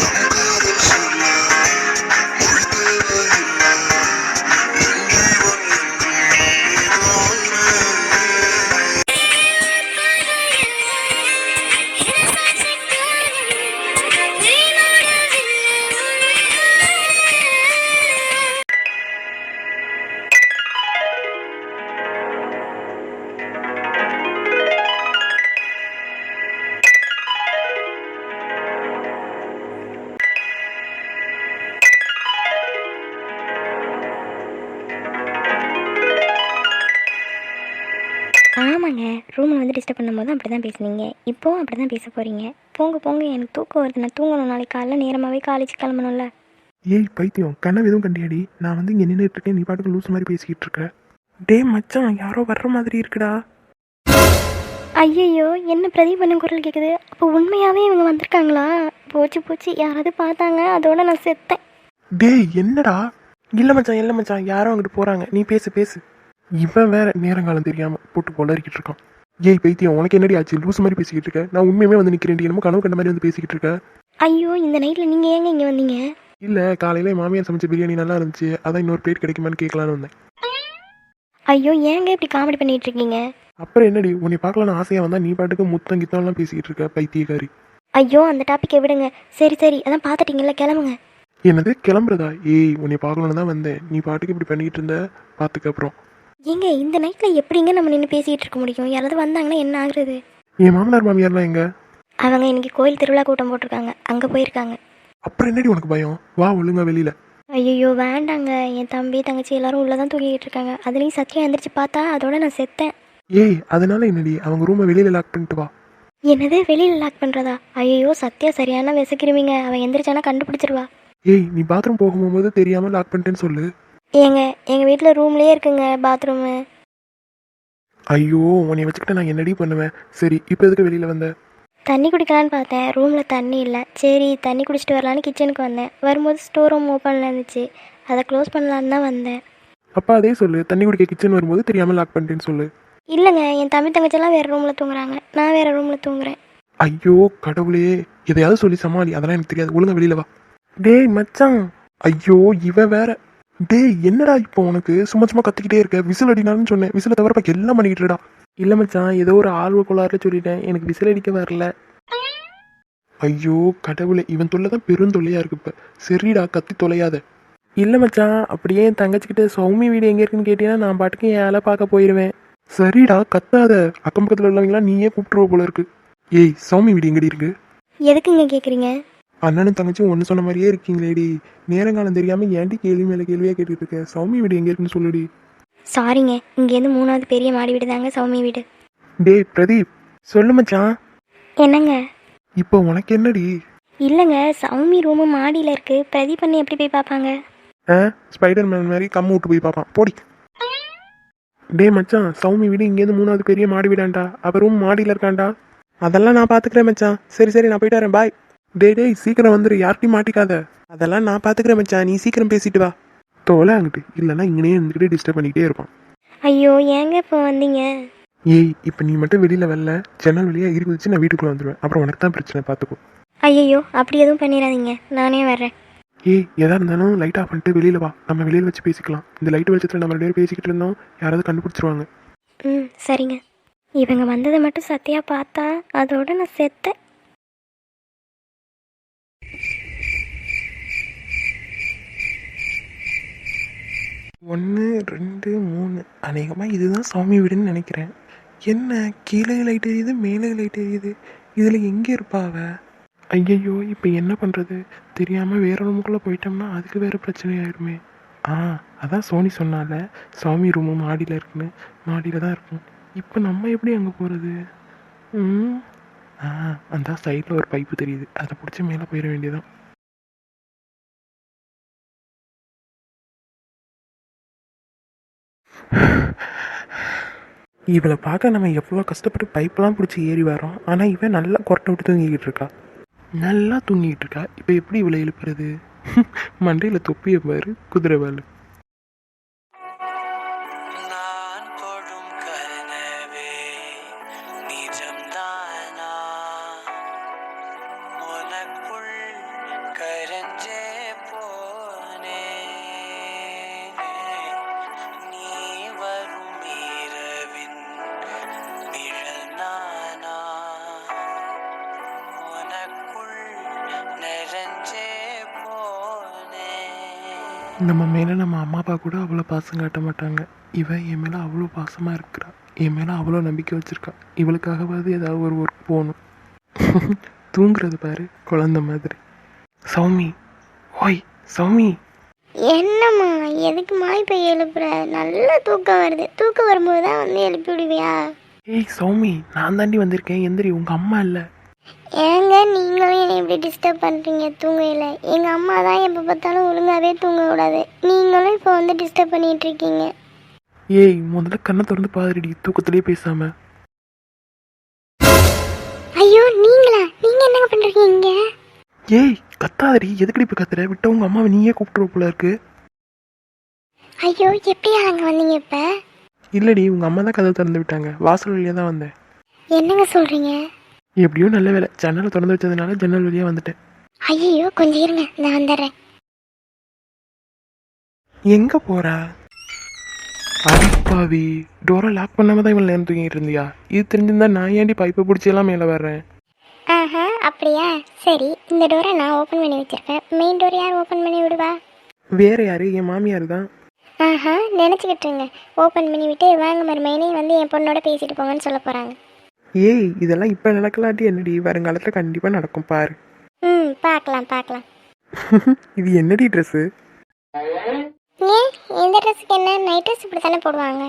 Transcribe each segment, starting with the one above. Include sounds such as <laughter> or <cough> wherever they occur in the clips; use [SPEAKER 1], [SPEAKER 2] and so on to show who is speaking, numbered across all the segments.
[SPEAKER 1] Thank you. ஆமாங்க. ரூமில் வந்து டிஸ்டர்ப் பண்ணும்போது அப்படி தான் பேசுனீங்க. இப்போவும் அப்படி தான் பேச போகிறீங்க போங்க போங்க. எனக்கு தூக்கம் வருது. நான் தூங்கணும். நாளைக்கு காலைல நேரமாகவே காலேஜ் கிளம்பணும்ல.
[SPEAKER 2] ஏய் பைத்தியம். கனவு எதுவும் கண்டியாடி. நான் வந்து இங்கே நின்றுட்டு இருக்கேன். நீ பாட்டுக்கு லூஸ் மாதிரி பேசிக்கிட்டு இருக்க. டேய் மச்சான் யாரோ வர்ற மாதிரி இருக்குடா.
[SPEAKER 1] ஐயையோ என்ன பிரதீப் பண்ண குரல் கேட்குது அப்போ உண்மையாகவே இவங்க வந்திருக்காங்களா? போச்சு போச்சு. யாராவது பார்த்தாங்க? அதோட நான் செத்தேன்.
[SPEAKER 2] டேய் என்னடா? இல்லை மச்சான் இல்லை மச்சான். யாரோ அங்கிட்டு போகிறாங்க நீ பேசு பேசு. இவன் வேற நேரங்காலம் தெரியாமல் போட்டு கொளறிக்கிட்டு இருக்கான். ஏய் பைத்தியம் உனக்கு என்னடி ஆச்சு? லூஸ் மாதிரி பேசிக்கிட்டு இருக்க? நான் உண்மையுமே வந்து நிற்கிறேன் என்னமோ கனவு கண்ட மாதிரி வந்து பேசிக்கிட்டு இருக்க?
[SPEAKER 1] ஐயோ இந்த நைட்டில் நீங்கள் ஏங்க இங்கே வந்தீங்க?
[SPEAKER 2] இல்லை காலையில மாமியார் சமைச்ச பிரியாணி நல்லா இருந்துச்சு. அதான் இன்னொரு பிளேட் கிடைக்குமான்னு கேட்கலான்னு வந்தேன்.
[SPEAKER 1] ஐயோ ஏங்க இப்படி காமெடி பண்ணிட்டு இருக்கீங்க?
[SPEAKER 2] அப்புறம் என்னடி? உன்னை பார்க்கலான்னு ஆசையாக வந்தா நீ பாட்டுக்கு முத்தம் கித்தம்லாம் பேசிக்கிட்டு இருக்க பைத்தியக்காரி.
[SPEAKER 1] ஐயோ அந்த டாப்பிக்கை விடுங்க. சரி சரி அதான் பார்த்துட்டீங்கல்ல கிளம்புங்க.
[SPEAKER 2] என்னது? கிளம்புறதா? ஏய் உன்னை பார்க்கணுன்னு தான் வந்தேன். நீ பாட்டுக்கு இப்படி பண்ணிக்கிட்டு இருந்த? பார்த்துக்க அப்புறம்.
[SPEAKER 1] ஏங்க இந்த நைட்டில் எப்படிங்க நம்ம நின்று பேசிகிட்டு இருக்க முடியும்? யாராவது வந்தாங்கன்னா என்ன ஆகுறது?
[SPEAKER 2] என் மாமனார் மாமியார்லாம் எங்க?
[SPEAKER 1] அவங்க இன்னைக்கு கோயில் திருவிழா கூட்டம் போட்டிருக்காங்க. அங்கே போயிருக்காங்க.
[SPEAKER 2] அப்புறம் என்னடி உனக்கு பயம்? வா ஒழுங்கா வெளியில.
[SPEAKER 1] ஐயோ வேண்டாங்க. என் தம்பி தங்கச்சி எல்லாரும் உள்ளே தான் தூங்கிட்டு இருக்காங்க. அதுலேயும் சத்தியம் எந்திரிச்சு பார்த்தா அதோட நான் செத்தேன்.
[SPEAKER 2] ஏய் அதனால என்னடி? அவங்க ரூமை வெளியில லாக் பண்ணிட்டு வா.
[SPEAKER 1] என்னது? வெளியில் லாக் பண்ணுறதா ஐயோ சத்யா சரியான விசக்கிருவீங்க அவன் எந்திரிச்சானா கண்டுபிடிச்சிருவா.
[SPEAKER 2] ஏய் நீ பாத்ரூம் போகும்போது தெரியாம லாக் பண்ணிட்டேன்னு சொல்லு.
[SPEAKER 1] ஏங்க எங்கள் வீட்டில் ரூம்லேயே இருக்குங்க பாத்ரூமு
[SPEAKER 2] ஐயோ உன்னை வச்சுக்கிட்டு நான் என்னடி பண்ணுவேன்? சரி இப்போ எதுக்கு வெளியில வந்த?
[SPEAKER 1] தண்ணி குடிக்கலான்னு பார்த்தேன். ரூமில் தண்ணி இல்லை. சரி தண்ணி குடிச்சிட்டு வரலான்னு கிச்சனுக்கு வந்தேன். வரும்போது ஸ்டோர் ரூம் ஓப்பனில் இருந்துச்சு. அதை க்ளோஸ் பண்ணலான்னு தான் வந்தேன்.
[SPEAKER 2] அப்பா அதே சொல்லு. தண்ணி குடிக்க கிச்சன் வரும்போது தெரியாம லாக் பண்ணிட்டேன்னு சொல்லு.
[SPEAKER 1] இல்லைங்க என் தம்பி தங்கச்சியெல்லாம் வேறு ரூமில் தூங்குறாங்க. நான் வேறு ரூமில் தூங்குறேன்.
[SPEAKER 2] ஐயோ கடவுளே. எதையாவது சொல்லி சமாளி. அதெல்லாம் எனக்கு தெரியாது. ஒழுங்கா வெளியில வா. டேய் மச்சான். ஐயோ இவ வேற. டேய் என்னடா இப்போ உனக்கு? சும்மா சும்மா கத்திக்கிட்டே இருக்க. விசில் அடினான்னு சொன்னேன். விசில தவிர பாக்க எல்லாம் பண்ணிக்கிட்டு இல்ல மச்சான் ஏதோ ஒரு ஆர்வ கோளாறுல சொல்லிட்டேன். எனக்கு விசில் அடிக்க வரல. ஐயோ கடவுளே இவன் தொல்லை தான் பெருந்தொல்லையா இருக்கு இப்ப. சரிடா கத்தி தொலையாத. இல்ல மச்சான் அப்படியே என் தங்கச்சிக்கிட்ட சௌமி வீடு எங்க இருக்குன்னு கேட்டீங்கன்னா நான் பாட்டுக்கு என் ஆளை பார்க்க போயிருவேன். சரிடா கத்தாத. அக்கம் பக்கத்துல உள்ளவங்களாம் நீயே கூப்பிட்டுருவ போல இருக்கு. ஏய் சௌமி வீடு எங்கடி இருக்கு?
[SPEAKER 1] எதுக்குங்க கேட்குறீங்க
[SPEAKER 2] அண்ணனும் தங்கச்சியும் ஒன்று சொன்ன மாதிரியே இருக்கீங்களேடி. நேரங்காலம் தெரியாம ஏன்டி கேள்வி மேல கேள்வியா கேட்டுட்டு இருக்க? சௌமி வீடு எங்க இருக்குன்னு சொல்லுடி.
[SPEAKER 1] சாரிங்க இங்கேருந்து மூணாவது பெரிய மாடி வீடு தாங்க சௌமி வீடு.
[SPEAKER 2] டேய் பிரதீப் சொல்லு மச்சான்.
[SPEAKER 1] என்னங்க?
[SPEAKER 2] இப்போ உனக்கு என்னடி?
[SPEAKER 1] இல்லைங்க சௌமி ரூமு மாடியில் இருக்குது பிரதீப் பண்ணி எப்படி போய் பார்ப்பாங்க?
[SPEAKER 2] ஆ ஸ்பைடர் மேன் மாதிரி கம்மு விட்டு போய் பார்ப்பான். போடி. டேய் மச்சான் சௌமி வீடு இங்கேருந்து மூணாவது பெரிய மாடி வீடாண்டா அவ ரூம் மாடியில் இருக்காண்டா அதெல்லாம் நான் பார்த்துக்கிறேன் மச்சான். சரி சரி நான் போயிட்டு வரேன். பாய் டேய் டேய் சீக்கிரம் வந்துரு யார்கிட்டயும் மாட்டிக்காத. அதெல்லாம் நான் பார்த்துக்கிறேன் மச்சான் நீ சீக்கிரம் பேசிட்டு வா. தோலை அங்கிட்டு இல்லைன்னா இங்கனே இருந்துக்கிட்டே டிஸ்டர்ப் பண்ணிக்கிட்டே இருப்பான்.
[SPEAKER 1] ஐயோ ஏங்க இப்போ வந்தீங்க?
[SPEAKER 2] ஏய் இப்போ நீ மட்டும் வெளியில் வரல. ஜன்னல் வழியாக இரு குதிச்சு நான் வீட்டுக்குள்ளே வந்துடுவேன் அப்புறம் உனக்கு தான் பிரச்சனை பார்த்துக்கோ
[SPEAKER 1] ஐயோ அப்படி எதுவும் பண்ணிடாதீங்க. நானே வர்றேன்.
[SPEAKER 2] ஏய் எதா இருந்தாலும் லைட் ஆஃப் பண்ணிட்டு வெளியில் வா. நம்ம வெளியில் வச்சு பேசிக்கலாம். இந்த லைட் வெளிச்சத்தில் நம்ம ரெண்டு பேரும் பேசிக்கிட்டு இருந்தோம். யாராவது கண்டுபிடிச்சிருவாங்க.
[SPEAKER 1] ம் சரிங்க. இவங்க வந்ததை மட்டும் சத்தியா பார்த்தா அதோட நான் செத்தேன்.
[SPEAKER 2] ஒன்று ரெண்டு மூணு. அநேகமாக இதுதான் சாமி வீடுன்னு நினைக்கிறேன். என்ன? கீழே லைட் எரியுது மேலே லைட் எரியுது. இதில் எங்கே இருப்பாவ ஐயையோ இப்போ என்ன பண்ணுறது தெரியாமல் வேற ரூமுக்குள்ளே போயிட்டோம்னா அதுக்கு வேறு பிரச்சனை ஆயிடுமே ஆ அதான் சோனி சொன்னால. சாமி ரூமு மாடியில் இருக்குன்னு. மாடியில் தான் இருக்கும். இப்போ நம்ம எப்படி அங்கே போகிறது ம். ஆ அந்த சைடில் ஒரு பைப்பு தெரியுது. அதை பிடிச்சி மேலே போயிட வேண்டியதான் இவளை பார்க்க நம்ம எவ்வளோ கஷ்டப்பட்டு பைப்பெலாம் பிடிச்சி ஏறி வரோம் ஆனால் இவன் நல்லா கொரட்டை விட்டு தூங்கிக்கிட்டு இருக்கா. நல்லா தூங்கிக்கிட்டு இருக்கா. இப்போ எப்படி இவளை எழுப்புறது? <laughs> மண்டையில் தொப்பியை பாரு குதிரை வேலை நம்ம மேலே நம்ம அம்மா அப்பா கூட அவ்வளோ பாசம் காட்ட மாட்டாங்க. இவன் என் மேலே அவ்வளோ பாசமாக இருக்கிறா. என் மேலே அவ்வளோ நம்பிக்கை வச்சுருக்கா. இவளுக்காகவாது ஏதாவது ஒரு ஒர்க் போகணும். <laughs> தூங்குறது பாரு குழந்த மாதிரி. சௌமி ஓய் சௌமி.
[SPEAKER 3] என்னம்மா எதுக்குமா இப்போ எழுப்புற? நல்ல தூக்கம் வருது. தூக்கம் வரும்போது தான் வந்து எழுப்பி விடுவியா?
[SPEAKER 2] ஏய் சௌமி நான் தாண்டி வந்திருக்கேன். எந்திரி உங்கள் அம்மா இல்லை.
[SPEAKER 3] ஏங்க நீங்களும் என்னை இப்படி டிஸ்டர்ப் பண்ணுறீங்க தூங்கையில் எங்கள் அம்மா தான் எப்போ பார்த்தாலும் ஒழுங்காகவே தூங்க விடாது நீங்களும் இப்போ வந்து டிஸ்டர்ப் பண்ணிட்டு இருக்கீங்க.
[SPEAKER 2] ஏய் முதல்ல கண்ணை திறந்து பாருடி. தூக்கத்திலே பேசாம.
[SPEAKER 3] ஐயோ நீங்களா? நீங்கள் என்னங்க பண்ணுறீங்க இங்கே?
[SPEAKER 2] ஏய் கத்தாதடி. எதுக்கடி இப்போ கத்துற? விட்ட உங்க அம்மாவை நீயே கூப்பிட்டுருவ போல இருக்கு.
[SPEAKER 3] ஐயோ எப்படி அங்கே வந்தீங்க இப்போ?
[SPEAKER 2] இல்லடி உங்க அம்மா தான் கதவை திறந்து விட்டாங்க. வாசல் வழியா தான் வந்தேன்.
[SPEAKER 3] என்னங்க சொல்கிறீங்க
[SPEAKER 2] எப்படியோ நல்ல வேலை. ஜன்னலை திறந்து வச்சதுனால ஜன்னல் வழியா வந்துட்டேன்.
[SPEAKER 3] ஐயோ கொஞ்சம் இருங்க. நான் வந்துடுறேன்.
[SPEAKER 2] எங்க போறா? அடிப்பாவி டோரை லாக் பண்ணாம தான் இவன் நேரம் தூங்கிட்டு இருந்தியா? இது தெரிஞ்சிருந்தா நான் ஏன்டி பைப்பை பிடிச்சி எல்லாம் மேலே வர்றேன்?
[SPEAKER 3] ஆஹா அப்படியா? சரி இந்த டோரை நான் ஓப்பன் பண்ணி வச்சிருக்கேன். மெயின் டோர் யார் ஓப்பன் பண்ணி விடுவா?
[SPEAKER 2] வேற யாரு? என் மாமியார் தான்.
[SPEAKER 3] ஆஹா நினச்சிக்கிட்டுருங்க ஓப்பன் பண்ணி விட்டு வாங்க மருமையினே வந்து என் பொண்ணோட பேசிட்டு போங்கன்னு சொல்ல போகிறாங்க
[SPEAKER 2] ஏய் இதெல்லாம் இப்போ நடக்கலாட்டி என்னடி? வருங்காலத்தில் கண்டிப்பாக நடக்கும் பாரு.
[SPEAKER 3] ம் பார்க்கலாம் பார்க்கலாம் <laughs>
[SPEAKER 2] இது என்னடி ட்ரெஸ்ஸு
[SPEAKER 3] ஏன்? இந்த ட்ரெஸ்ஸுக்கு என்ன? நைட் ட்ரெஸ் இப்படி தானே போடுவாங்க?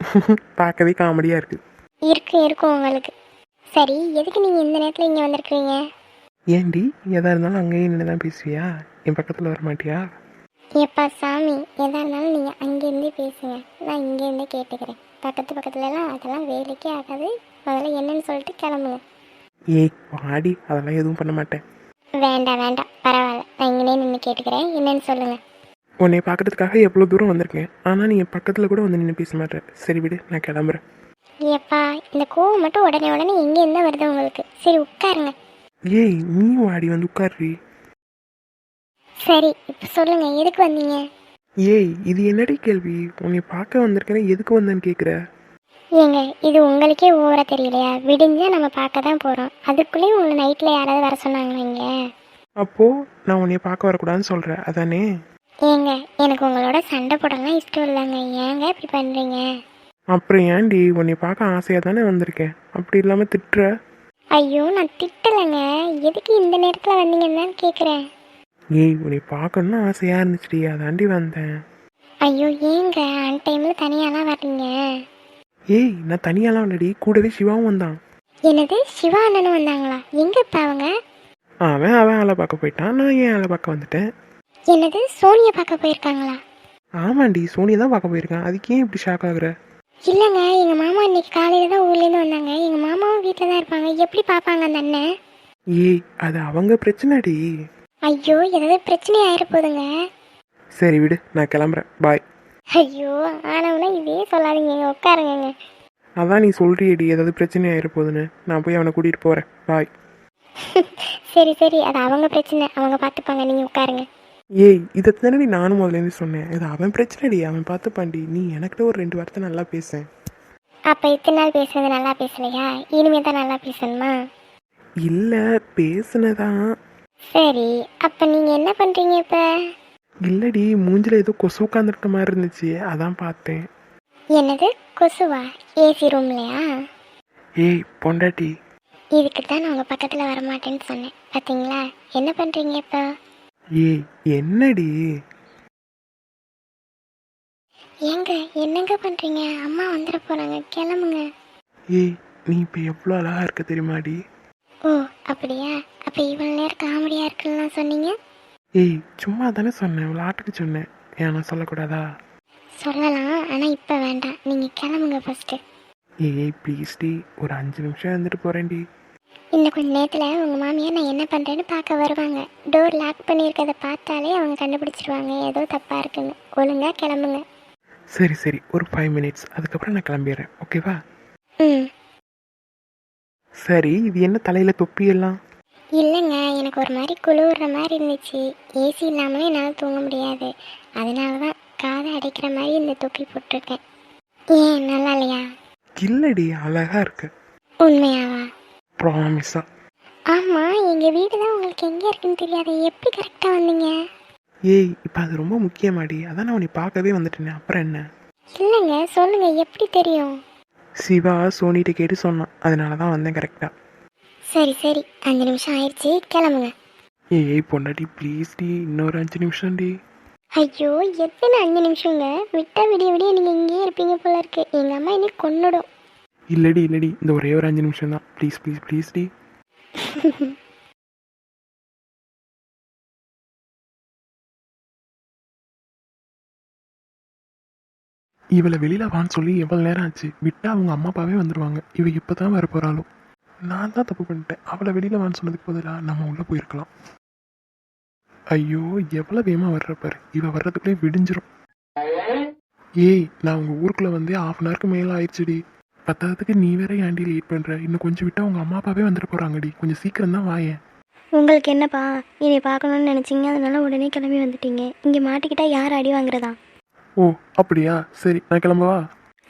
[SPEAKER 3] <laughs>
[SPEAKER 2] பார்க்கவே காமெடியாக இருக்கு.
[SPEAKER 3] இருக்கும் இருக்கும் உங்களுக்கு. சரி எதுக்கு நீங்கள் இந்த நேரத்தில் இங்கே வந்திருக்கிறீங்க?
[SPEAKER 2] ஏன்டி எதா இருந்தாலும் அங்கேயே நின்று தான் பேசுவியா? என் பக்கத்தில் வர மாட்டியா
[SPEAKER 3] எப்பா சாமி எதா இருந்தாலும் நீங்கள் அங்கேருந்தே பேசுங்க. நான் இங்கேருந்தே கேட்டுக்கிறேன். பக்கத்து பக்கத்துலலாம் அதெல்லாம் வேலைக்கே ஆகாது. முதல்ல என்னன்னு சொல்லிட்டு கிளம்புங்க.
[SPEAKER 2] ஏய் வாடி அதெல்லாம் எதுவும் பண்ண மாட்டேன்.
[SPEAKER 3] வேண்டாம் வேண்டாம் பரவாயில்ல. நான் இங்கேயே நின்று கேட்டுக்கிறேன். என்னன்னு சொல்லுங்கள்
[SPEAKER 2] உன்னை பார்க்கறதுக்காக எவ்வளோ தூரம் வந்திருக்கேன். ஆனால் நீ என் பக்கத்தில் கூட வந்து நின்று பேச மாட்டேன். சரி விடு நான் கிளம்புறேன்.
[SPEAKER 3] ஏப்பா இந்த கோவம் மட்டும் உடனே உடனே எங்கேருந்து வருது உங்களுக்கு? சரி உட்காருங்க.
[SPEAKER 2] ஏய் நீ வாடி வந்து உட்காருடி
[SPEAKER 3] சரி இப்போ சொல்லுங்க எதுக்கு வந்தீங்க?
[SPEAKER 2] ஏய் இது என்னடி கேள்வி? உன்னை பார்க்க வந்திருக்கேன் எதுக்கு வந்தேன்னு கேட்குற
[SPEAKER 3] ஏங்க இது உங்களுக்கே ஓவரா தெரியலையா? விடிஞ்சா நம்ம பார்க்க தான் போகிறோம் அதுக்குள்ளேயும் உங்களை நைட்டில் யாராவது வர சொன்னாங்களா இங்கே?
[SPEAKER 2] அப்போது நான் உன்னை பார்க்க வரக்கூடாதுன்னு சொல்கிறேன் அதானே?
[SPEAKER 3] ஏங்க எனக்கு உங்களோட சண்டை போடலாம் இஷ்டம் இல்லைங்க. ஏங்க இப்படி பண்ணுறீங்க
[SPEAKER 2] அப்புறம் ஏன்டி உன்னை பார்க்க ஆசையாக தானே வந்திருக்கேன்? அப்படி இல்லாமல் திட்டுற?
[SPEAKER 3] ஐயோ நான் திட்டலைங்க. எதுக்கு இந்த நேரத்தில் வந்தீங்கன்னு தான் கேட்குறேன்
[SPEAKER 2] ஏய் உன்னை பார்க்கணும்னு ஆசையாக இருந்துச்சுடி. அதாண்டி வந்தேன்.
[SPEAKER 3] ஐயோ ஏங்க அன் டைமில் தனியாலாம் வர்றீங்க
[SPEAKER 2] ஏய் நான் தனியாலாம் இல்லடி. கூடவே சிவாவும் வந்தான்.
[SPEAKER 3] என்னது? சிவா அண்ணனும் வந்தாங்களா? எங்க இப்போ அவங்க?
[SPEAKER 2] அவன் அவன் ஆளை பார்க்க போயிட்டான். நான் ஏன் ஆளை பார்க்க வந்துட்டேன்?
[SPEAKER 3] என்னது? சோனியை பார்க்க போயிருக்காங்களா?
[SPEAKER 2] ஆமாண்டி சோனியை தான் பார்க்க போயிருக்கான். அதுக்கு ஏன் இப்படி ஷாக் ஆகுற?
[SPEAKER 3] இல்லைங்க எங்கள் மாமா இன்னைக்கு காலையில் தான் ஊர்லேருந்து வந்தாங்க. எங்கள் மாமாவும் வீட்டில் தான் இருப்பாங்க. எப்படி பார்ப்பாங்க அந்த அண்ணன்?
[SPEAKER 2] ஏய் அது அவங்க பிரச்சனைடி.
[SPEAKER 3] ஐயோ ஏதாவது பிரச்சனை ஆயிட போதுங்க.
[SPEAKER 2] சரி விடு நான் கிளம்புறேன். பாய்
[SPEAKER 3] ஐயோ ஆனவனா இதே சொல்லாதீங்க. உட்காருங்க
[SPEAKER 2] அதான் நீ சொல்றியடி ஏதாவது பிரச்சனை ஆயிர போகுதுன்னு நான் போய் அவனை கூட்டிகிட்டு போகிறேன் பாய் <laughs>
[SPEAKER 3] சரி சரி. அது அவங்க பிரச்சனை. அவங்க பார்த்துப்பாங்க நீங்கள் உட்காருங்க.
[SPEAKER 2] ஏய் இதை தானடி நானும் முதலேருந்து சொன்னேன். இது அவன் பிரச்சனைடி. அவன் பார்த்துப்பாண்டி நீ எனக்கிட்ட ஒரு ரெண்டு வார்த்தை நல்லா பேசேன்
[SPEAKER 3] அப்போ இத்தனை நாள் பேசுனது நல்லா பேசலையா? இனிமே தான் நல்லா பேசணுமா?
[SPEAKER 2] இல்லை பேசுனதான்.
[SPEAKER 3] சரி. அப்போ நீங்கள் என்ன பண்ணுறீங்க இப்போ?
[SPEAKER 2] இல்லடி மூஞ்சில ஏதோ கொசு உட்காந்துருக்க மாதிரி இருந்துச்சு. அதான் பார்த்தேன்.
[SPEAKER 3] என்னது? கொசுவா? ஏசி ரூம்லையா
[SPEAKER 2] ஏய் பொண்டாட்டி.
[SPEAKER 3] இதுக்கு தான் நான் உங்கள் பக்கத்தில் வரமாட்டேன்னு சொன்னேன். பார்த்தீங்களா என்ன பண்ணுறீங்க இப்போ?
[SPEAKER 2] ஏய் என்னடி?
[SPEAKER 3] ஏங்க என்னங்க பண்ணுறீங்க அம்மா வந்துட போகிறாங்க கிளம்புங்க.
[SPEAKER 2] ஏய் நீ இப்போ எவ்வளோ அழகா இருக்க தெரியுமாடி?
[SPEAKER 3] ஓ அப்படியா? அப்போ இவ்வளோ நேரம் காமெடியாக இருக்குன்னு சொன்னீங்க?
[SPEAKER 2] ஏய் சும்மா தானே சொன்னேன் விளாட்டுக்கு சொன்னேன். ஏன் நான் சொல்லக்கூடாதா?
[SPEAKER 3] சொல்லலாம் ஆனால் இப்போ வேண்டாம். நீங்கள் கிளம்புங்க ஃபஸ்ட்டு
[SPEAKER 2] ஏய் ப்ளீஸ் டி. ஒரு அஞ்சு நிமிஷம் இருந்துட்டு போகிறேன்டி
[SPEAKER 3] இன்னும் கொஞ்ச நேரத்தில் உங்கள் மாமியார் நான் என்ன பண்ணுறேன்னு பார்க்க வருவாங்க. டோர் லாக் பண்ணியிருக்கதை பார்த்தாலே அவங்க கண்டுபிடிச்சிருவாங்க. ஏதோ தப்பாக இருக்குன்னு. ஒழுங்காக கிளம்புங்க.
[SPEAKER 2] சரி சரி. ஒரு ஃபைவ் மினிட்ஸ் அதுக்கப்புறம் நான் கிளம்பிடுறேன். ஓகேவா
[SPEAKER 3] ம்.
[SPEAKER 2] சரி இது என்ன தலையில் தொப்பி எல்லாம்?
[SPEAKER 3] இல்லைங்க எனக்கு ஒரு மாதிரி குளிர்ற மாதிரி இருந்துச்சு. ஏசி இல்லாமலே என்னால் தூங்க முடியாது. அதனால தான் காதை அடைக்கிற மாதிரி இந்த தொப்பி போட்டிருக்கேன். ஏன் நல்லா இல்லையா?
[SPEAKER 2] இல்லடி அழகா இருக்கு.
[SPEAKER 3] உண்மையாவா?
[SPEAKER 2] ப்ராமிஸா
[SPEAKER 3] ஆமாம் எங்கள் வீடு தான் உங்களுக்கு எங்கே இருக்குன்னு தெரியாது. எப்படி கரெக்டாக வந்தீங்க?
[SPEAKER 2] ஏய் இப்போ அது ரொம்ப முக்கியமாடி. அதான் நான் உன்னை பார்க்கவே வந்துட்டேனே. அப்புறம் என்ன?
[SPEAKER 1] இல்லைங்க சொல்லுங்க எப்படி தெரியும்?
[SPEAKER 2] சிவா சோனிகிட்ட கேட்டு சொன்னான். அதனால தான் வந்தேன் கரெக்டாக
[SPEAKER 1] சரி சரி. அஞ்சு நிமிஷம் ஆயிடுச்சு. கிளம்புங்க.
[SPEAKER 2] ஏய் பொண்டாட்டி ப்ளீஸ் டி. இன்னொரு அஞ்சு நிமிஷம் டி.
[SPEAKER 1] ஐயோ எத்தனை அஞ்சு நிமிஷங்க? விட்டா விடிய விடிய நீங்கள் இங்கேயே இருப்பீங்க போல இருக்கு. எங்கள் அம்மா இன்னைக்கு கொன்னுடும்.
[SPEAKER 2] இல்லடி இல்லடி இந்த ஒரே ஒரு அஞ்சு நிமிஷம் தான். ப்ளீஸ் ப்ளீஸ் ப்ளீஸ் டி. இவளை வெளியில வான்னு சொல்லி எவ்வளவு நேரம் ஆச்சு? விட்டா அவங்க அம்மா அப்பாவே வந்துடுவாங்க இவ இப்பதான் வர போறாளோ நான் தான் தப்பு பண்ணிட்டேன். அவளை வெளியில வான்னு சொன்னதுக்கு பதிலாக நம்ம உள்ள போயிருக்கலாம். ஐயோ எவ்வளவு வேகமா வர்ற பாரு. இவ வர்றதுக்குள்ளே விடிஞ்சிரும். ஏய் நான் உங்க ஊருக்குள்ள வந்து ஹாஃப் அன் ஹவருக்கு மேல ஆயிடுச்சுடி. பத்தாததுக்கு நீ வேற ஏன்டி லேட் பண்ற. இன்னும் கொஞ்சம் விட்டா உங்க அம்மா அப்பாவே வந்துட்டு போறாங்கடி. கொஞ்சம் சீக்கிரம் தான் வாயேன்
[SPEAKER 1] உங்களுக்கு என்னப்பா? என்னை பார்க்கணும்னு நினச்சிங்க. அதனால உடனே கிளம்பி வந்துட்டீங்க. இங்கே மாட்டிக்கிட்டா யார் அடி வாங்குறதா?
[SPEAKER 2] ஓ அப்படியா? சரி நான் கிளம்பவா?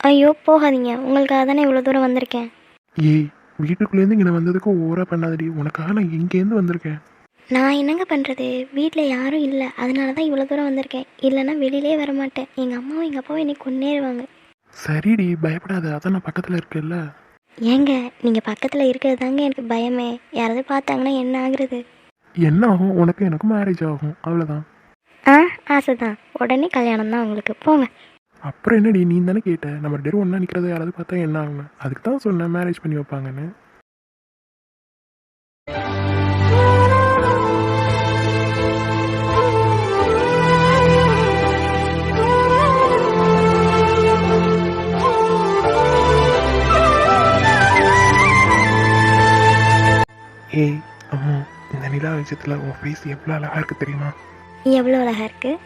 [SPEAKER 1] ஐயோ போகாதீங்க. உங்களுக்காக தானே இவ்வளோ தூரம் வந்திருக்கேன்.
[SPEAKER 2] ஏய் வீட்டுக்குள்ளேருந்து இங்கே வந்ததுக்கு ஓவரா பண்ணாதடி. உனக்காக நான் எங்கேருந்து வந்திருக்கேன்.
[SPEAKER 1] நான் என்னங்க பண்ணுறது? வீட்டில் யாரும் இல்லை. அதனால தான் இவ்வளோ தூரம் வந்திருக்கேன். இல்லைன்னா வெளியிலே வர மாட்டேன். எங்கள் அம்மாவும் எங்கள் அப்பாவும் என்னை கொன்னேருவாங்க.
[SPEAKER 2] சரிடி பயப்படாத. அதான் நான் பக்கத்தில் இருக்கேல்ல
[SPEAKER 1] ஏங்க நீங்கள் பக்கத்தில் இருக்கிறது தாங்க எனக்கு பயமே. யாராவது பார்த்தாங்கன்னா என்ன ஆகுறது?
[SPEAKER 2] என்ன ஆகும்? உனக்கு எனக்கும் மேரேஜ் ஆகும். அவ்வளோதான்
[SPEAKER 1] ஆ ஆசை தான். உடனே கல்யாணம் தான் உங்களுக்கு. போங்க.
[SPEAKER 2] அப்புறம் என்னடி நீ தானே கேட்ட? நம்ம ரெண்டு பேரும் ஒன்றா நிற்கிறத யாராவது பார்த்தா என்ன ஆகும் அதுக்கு தான் சொன்னேன் மேரேஜ் பண்ணி வைப்பாங்கன்னு. ஏய் அம்மா இந்த நிலா வெளிச்சத்தில் உன் ஃபேஸ் எவ்வளோ அழகாக இருக்கு தெரியுமா?
[SPEAKER 1] எவ்வளோ அழகாக இருக்குது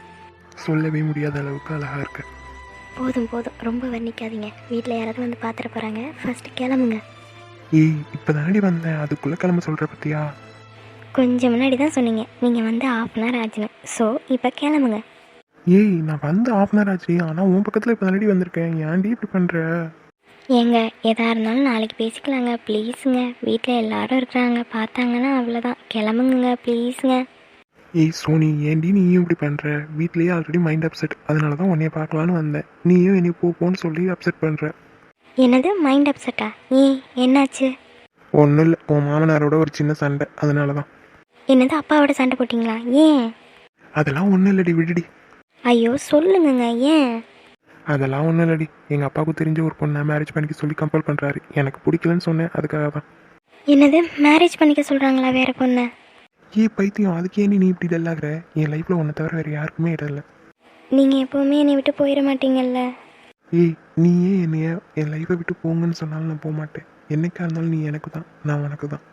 [SPEAKER 2] சொல்லவே முடியாத அளவுக்கு அழகாக இருக்கு.
[SPEAKER 1] போதும் போதும். ரொம்ப வர்ணிக்காதீங்க. வீட்டில் யாராவது வந்து பார்த்துட போகிறாங்க ஃபஸ்ட்டு கிளம்புங்க.
[SPEAKER 2] ஏய் இப்போ தானடி வந்தேன். அதுக்குள்ளே கிளம்ப சொல்கிற பத்தியா?
[SPEAKER 1] கொஞ்சம் முன்னாடி தான் சொன்னீங்க. நீங்கள் வந்து ஆஃப் அன் ஹவர் ஆச்சுன்னு. ஸோ இப்போ கிளம்புங்க.
[SPEAKER 2] ஏய் நான் வந்து ஆஃப் அன் ஹவர் ஆச்சு. ஆனால் உன் பக்கத்தில் இப்போ தானடி வந்திருக்கேன். ஏன்டி இப்படி பண்ணுற
[SPEAKER 1] ஏங்க எதாக இருந்தாலும் நாளைக்கு பேசிக்கலாங்க. ப்ளீஸுங்க வீட்டில் எல்லாரும் இருக்கிறாங்க. பார்த்தாங்கன்னா அவ்வளோதான் கிளம்புங்க ப்ளீஸுங்க
[SPEAKER 2] ஏய் சோனி ஏன்டி நீயும் இப்படி பண்ணுற வீட்லேயே ஆல்ரெடி மைண்ட் அப்செட் அதனால தான் உன்னைய பார்க்கலான்னு வந்தேன். நீயும் என்னை போ போன்னு சொல்லி அப்செட் பண்ணுற
[SPEAKER 1] என்னது மைண்ட் அப்செட்டா ஏன் என்னாச்சு?
[SPEAKER 2] ஒன்றும் இல்லை. உன் மாமனாரோட ஒரு சின்ன சண்டை. அதனால தான்
[SPEAKER 1] என்னது அப்பாவோட சண்டை போட்டிங்களா? ஏன்?
[SPEAKER 2] அதெல்லாம் ஒன்றும் இல்லடி விடுடி.
[SPEAKER 1] ஐயோ சொல்லுங்கங்க ஏன்?
[SPEAKER 2] அதெல்லாம் ஒன்றும் இல்லடி. எங்கள் அப்பாவுக்கு தெரிஞ்ச ஒரு பொண்ணை மேரேஜ் பண்ணிக்க சொல்லி கம்பல் பண்ணுறாரு எனக்கு பிடிக்கலன்னு சொன்னேன். அதுக்காக தான்
[SPEAKER 1] என்னது மேரேஜ் பண்ணிக்க சொல்கிறாங்களா வேற பொண்ணு?
[SPEAKER 2] ஏய் பைத்தியம் அதுக்கே நீ இப்படி டல்லாகிற என் லைஃப்பில் உன்னை தவிர வேறு யாருக்குமே இடம் இல்லை
[SPEAKER 1] நீங்கள் எப்போவுமே என்னை விட்டு போயிட மாட்டீங்கல்ல?
[SPEAKER 2] ஏய் நீயே என்னைய என் லைஃப்பை விட்டு போங்கன்னு சொன்னாலும் நான் போக மாட்டேன் என்னைக்கா இருந்தாலும் நீ எனக்கு தான் நான் உனக்கு தான்